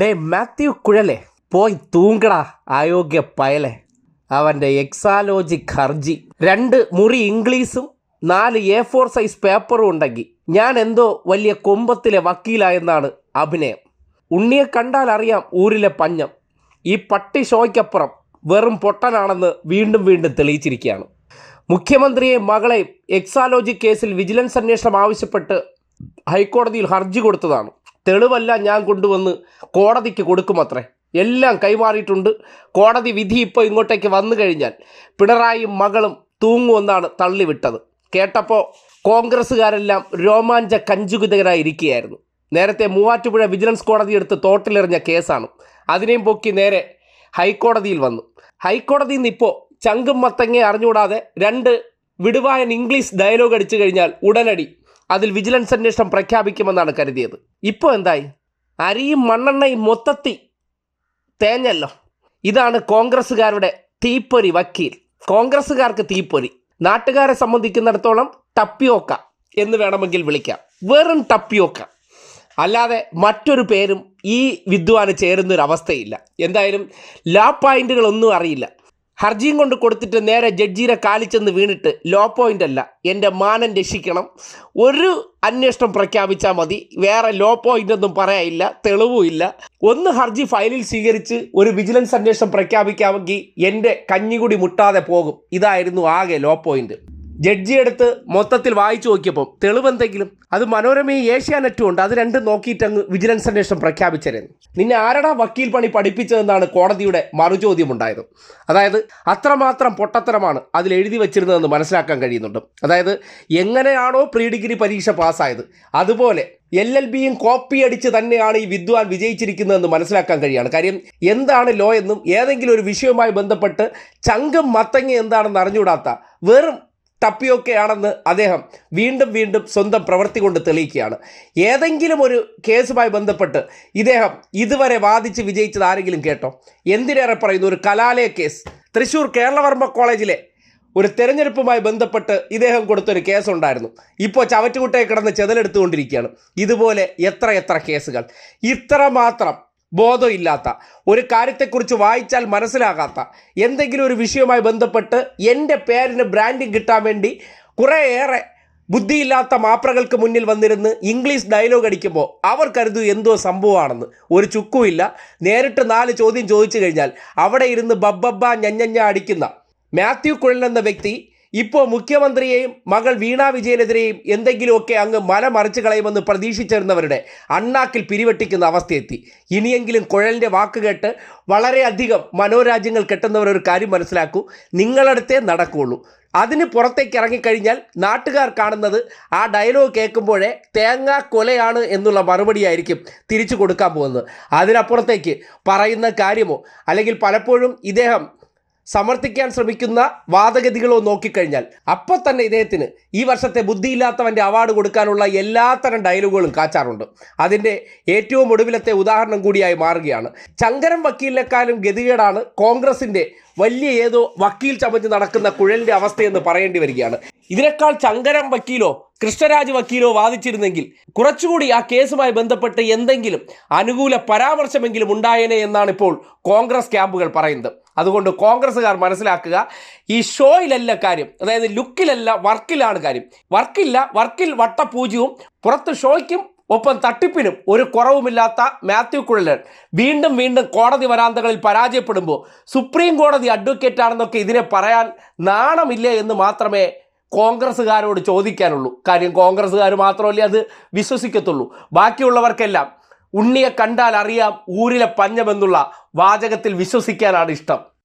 Day Mathew കുഴലെ. പോയി തൂങ്കടാ അയോഗ്യ പയലെ. അവന്റെ എക്സാലോജിക് ഹർജി രണ്ട് മുറി ഇംഗ്ലീഷും നാല് എ ഫോർ സൈസ് പേപ്പറും ഉണ്ടെങ്കിൽ ഞാൻ എന്തോ വലിയ കൊമ്പത്തിലെ വക്കീലായെന്നാണ് അഭിനയം. ഉണ്ണിയെ കണ്ടാൽ അറിയാം ഊരിലെ പഞ്ഞം. ഈ പട്ടി ഷോയ്ക്കപ്പുറം വെറും പൊട്ടനാണെന്ന് വീണ്ടും വീണ്ടും തെളിയിച്ചിരിക്കുകയാണ്. മുഖ്യമന്ത്രിയെ മകളെയും എക്സാലോജി കേസിൽ വിജിലൻസ് അന്വേഷണം ആവശ്യപ്പെട്ട് ഹൈക്കോടതിയിൽ ഹർജി കൊടുത്തതാണ്. തെളിവെല്ലാം ഞാൻ കൊണ്ടുവന്ന് കോടതിക്ക് കൊടുക്കുമത്രേ. എല്ലാം കൈമാറിയിട്ടുണ്ട്. കോടതി വിധി ഇപ്പോൾ ഇങ്ങോട്ടേക്ക് വന്നു കഴിഞ്ഞാൽ പിണറായിയും മകളും തൂങ്ങുമെന്നാണ് തള്ളിവിട്ടത്. കേട്ടപ്പോൾ കോൺഗ്രസ്സുകാരെല്ലാം രോമാഞ്ച കഞ്ചുകുതകരായിരിക്കുകയായിരുന്നു. നേരത്തെ മൂവാറ്റുപുഴ വിജിലൻസ് കോടതി എടുത്ത് തോട്ടിലെറിഞ്ഞ കേസാണ്. അതിനെയും പൊക്കി നേരെ ഹൈക്കോടതിയിൽ വന്നു. ഹൈക്കോടതിയിൽ നിന്ന് ഇപ്പോൾ ചങ്കും മത്തങ്ങയെ അറിഞ്ഞുകൂടാതെ രണ്ട് വിടുവായൻ ഇംഗ്ലീഷ് ഡയലോഗ് അടിച്ചു കഴിഞ്ഞാൽ ഉടനടി അതിൽ വിജിലൻസ് അന്വേഷണം പ്രഖ്യാപിക്കുമെന്നാണ് കരുതിയത്. ഇപ്പോൾ എന്തായി? അരിയും മണ്ണെണ്ണയും മൊത്തത്തി തേഞ്ഞല്ലോ. ഇതാണ് കോൺഗ്രസ്സുകാരുടെ തീപ്പൊരി വക്കീൽ. കോൺഗ്രസ്സുകാർക്ക് തീപ്പൊരി. നാട്ടുകാരെ സംബന്ധിക്കുന്നിടത്തോളം ടപ്പിയോക്ക എന്ന് വേണമെങ്കിൽ വിളിക്കാം. വെറും ടപ്പിയോക്ക. അല്ലാതെ മറ്റൊരു പേരും ഈ വിദ്വാന് ചേരുന്നൊരവസ്ഥയില്ല. എന്തായാലും ലാ പോയിന്റുകളൊന്നും അറിയില്ല. ഹർജിയും കൊണ്ട് കൊടുത്തിട്ട് നേരെ ജഡ്ജിയുടെ കാലിച്ചെന്ന് വീണിട്ട് ലോ പോയിന്റ് അല്ല എന്റെ മാനം രക്ഷിക്കണം. ഒരു അന്വേഷണം പ്രഖ്യാപിച്ചാൽ മതി. വേറെ ലോ പോയിന്റ് ഒന്നും പറയാനില്ല തെളിവുമില്ല ഒന്ന് ഹർജി ഫയലിൽ സ്വീകരിച്ച് ഒരു വിജിലൻസ് അന്വേഷണം പ്രഖ്യാപിക്കാമെങ്കിൽ എന്റെ കഞ്ഞികുടി മുട്ടാതെ പോകും. ഇതായിരുന്നു ആകെ ലോ പോയിന്റ് ജഡ്ജി എടുത്ത് മൊത്തത്തിൽ വായിച്ചു നോക്കിയപ്പോൾ തെളിവെന്തെങ്കിലും? അത് മനോരമയും ഏഷ്യാനെറ്റും ഉണ്ട്. അത് രണ്ടും നോക്കിയിട്ട് അങ്ങ് വിജിലൻസ് അന്വേഷണം പ്രഖ്യാപിച്ചിരുന്നു നിന്നെ ആരടാ വക്കീൽ പണി പഠിപ്പിച്ചതെന്നാണ് കോടതിയുടെ മറുചോദ്യം ഉണ്ടായത് അതായത് അത്രമാത്രം പൊട്ടത്തരമാണ് അതിൽ എഴുതി വെച്ചിരുന്നതെന്ന് മനസ്സിലാക്കാൻ കഴിയുന്നുണ്ട്. അതായത് എങ്ങനെയാണോ പ്രീ ഡിഗ്രി പരീക്ഷ പാസ്സായത്. അതുപോലെ എൽ എൽ ബിയും കോപ്പി അടിച്ച് തന്നെയാണ് ഈ വിദ്വാൻ വിജയിച്ചിരിക്കുന്നതെന്ന് മനസ്സിലാക്കാൻ കഴിയാണ്. കാര്യം എന്താണ് ലോ എന്നും ഏതെങ്കിലും ഒരു വിഷയവുമായി ബന്ധപ്പെട്ട് ചങ്കം മത്തങ്ങ എന്താണെന്ന് അറിഞ്ഞുകൂടാത്ത വെറും ടപ്പിയൊക്കെയാണെന്ന് അദ്ദേഹം വീണ്ടും വീണ്ടും സ്വന്തം പ്രവൃത്തി കൊണ്ട് തെളിയിക്കുകയാണ്. ഏതെങ്കിലും ഒരു കേസുമായി ബന്ധപ്പെട്ട് ഇദ്ദേഹം ഇതുവരെ വാദിച്ച് വിജയിച്ചത് ആരെങ്കിലും കേട്ടോ? എന്തിനേറെ പറയുന്നു? ഒരു കലാലയ കേസ്. തൃശ്ശൂർ കേരളവർമ്മ കോളേജിലെ ഒരു തെരഞ്ഞെടുപ്പുമായി ബന്ധപ്പെട്ട് ഇദ്ദേഹം കൊടുത്തൊരു കേസുണ്ടായിരുന്നു. ഇപ്പോൾ ചവറ്റുകുട്ടയെ കിടന്ന് ചെതലെടുത്തുകൊണ്ടിരിക്കുകയാണ്. ഇതുപോലെ എത്ര എത്ര കേസുകൾ. ഇത്രമാത്രം ബോധമില്ലാത്ത ഒരു കാര്യത്തെക്കുറിച്ച് വായിച്ചാൽ മനസ്സിലാകാത്ത എന്തെങ്കിലും ഒരു വിഷയവുമായി ബന്ധപ്പെട്ട് എന്റെ പേരിന് ബ്രാൻഡിങ് കിട്ടാൻ വേണ്ടി കുറേയേറെ ബുദ്ധിയില്ലാത്ത മാപ്രകൾക്ക് മുന്നിൽ വന്നിരുന്ന് ഇംഗ്ലീഷ് ഡയലോഗ് അടിക്കുമ്പോൾ അവർ കരുതു എന്തോ സംഭവമാണെന്ന്. ഒരു ചുക്കുമില്ല. നേരിട്ട് നാല് ചോദ്യം ചോദിച്ചു കഴിഞ്ഞാൽ അവിടെ ഇരുന്ന് ബബ്ബബ്ബ ഞഞ്ഞഞ്ഞ അടിക്കുന്ന മാത്യു കുഴൽ എന്ന വ്യക്തി ഇപ്പോൾ മുഖ്യമന്ത്രിയെയും മകൾ വീണ വിജയനെതിരെയും എന്തെങ്കിലുമൊക്കെ അങ്ങ് മല മറിച്ചു കളയുമെന്ന് പ്രതീക്ഷിച്ചിരുന്നവരുടെ അണ്ണാക്കിൽ പിരിവെട്ടിക്കുന്ന അവസ്ഥയെത്തി. ഇനിയെങ്കിലും കുഴലിന്റെ വാക്ക് കേട്ട് വളരെയധികം മനോരാജ്യങ്ങൾ കെട്ടുന്നവർ ഒരു കാര്യം മനസ്സിലാക്കൂ. നിങ്ങളടുത്തേ നടക്കുകയുള്ളൂ അതിന് പുറത്തേക്ക് ഇറങ്ങിക്കഴിഞ്ഞാൽ നാട്ടുകാർ കാണുന്നത് ആ ഡയലോഗ് കേൾക്കുമ്പോഴേ തേങ്ങ കൊലയാണ് എന്നുള്ള മറുപടിയായിരിക്കും തിരിച്ചു കൊടുക്കാൻ പോകുന്നത്. അതിനപ്പുറത്തേക്ക് പറയുന്ന കാര്യമോ? അല്ലെങ്കിൽ പലപ്പോഴും ഇദ്ദേഹം സമർത്ഥിക്കാൻ ശ്രമിക്കുന്ന വാദഗതികളോ നോക്കിക്കഴിഞ്ഞാൽ അപ്പൊ തന്നെ ഇദ്ദേഹത്തിന് ഈ വർഷത്തെ ബുദ്ധിയില്ലാത്തവന്റെ അവാർഡ് കൊടുക്കാനുള്ള എല്ലാത്തരം ഡയലോഗുകളും കാച്ചാറുണ്ട്. അതിന്റെ ഏറ്റവും ഒടുവിലത്തെ ഉദാഹരണം കൂടിയായി മാറുകയാണ്. ചങ്കരം വക്കീലിനെക്കാളും ഗതികേടാണ് കോൺഗ്രസിന്റെ വലിയ ഏതോ വക്കീൽ ചമഞ്ഞ് നടക്കുന്ന കുഴലിന്റെ അവസ്ഥയെന്ന് പറയേണ്ടി വരികയാണ്. ഇതിനേക്കാൾ ചങ്കരം വക്കീലോ കൃഷ്ണരാജ് വക്കീലോ വാദിച്ചിരുന്നെങ്കിൽ കുറച്ചുകൂടി ആ കേസുമായി ബന്ധപ്പെട്ട് എന്തെങ്കിലും അനുകൂല പരാമർശമെങ്കിലും ഉണ്ടായേനെ എന്നാണ് ഇപ്പോൾ കോൺഗ്രസ് ക്യാമ്പുകൾ പറയുന്നത്. അതുകൊണ്ട് കോൺഗ്രസ്സുകാർ മനസ്സിലാക്കുക ഈ ഷോയിലല്ല കാര്യം. അതായത് ലുക്കിലല്ല വർക്കിലാണ് കാര്യം. വർക്കില്ല വർക്കിൽ വട്ടപൂജ്യവും പുറത്ത് ഷോയ്ക്കും ഒപ്പം തട്ടിപ്പിനും ഒരു കുറവുമില്ലാത്ത മാത്യു കുഴലൻ വീണ്ടും വീണ്ടും കോടതി വരാന്തകളിൽ പരാജയപ്പെടുമ്പോൾ സുപ്രീം കോടതി അഡ്വക്കേറ്റ് ആണെന്നൊക്കെ ഇതിനെ പറയാൻ നാണമില്ല എന്ന് മാത്രമേ കോൺഗ്രസ്സുകാരോട് ചോദിക്കാനുള്ളൂ. കാര്യം കോൺഗ്രസ്സുകാർ മാത്രമല്ലേ അത് വിശ്വസിക്കത്തുള്ളൂ. ബാക്കിയുള്ളവർക്കെല്ലാം ഉണ്ണിയെ കണ്ടാൽ അറിയാം ഊരിലെ പഞ്ഞമെന്നുള്ള വാചകത്തിൽ വിശ്വസിക്കാനാണ് ഇഷ്ടം.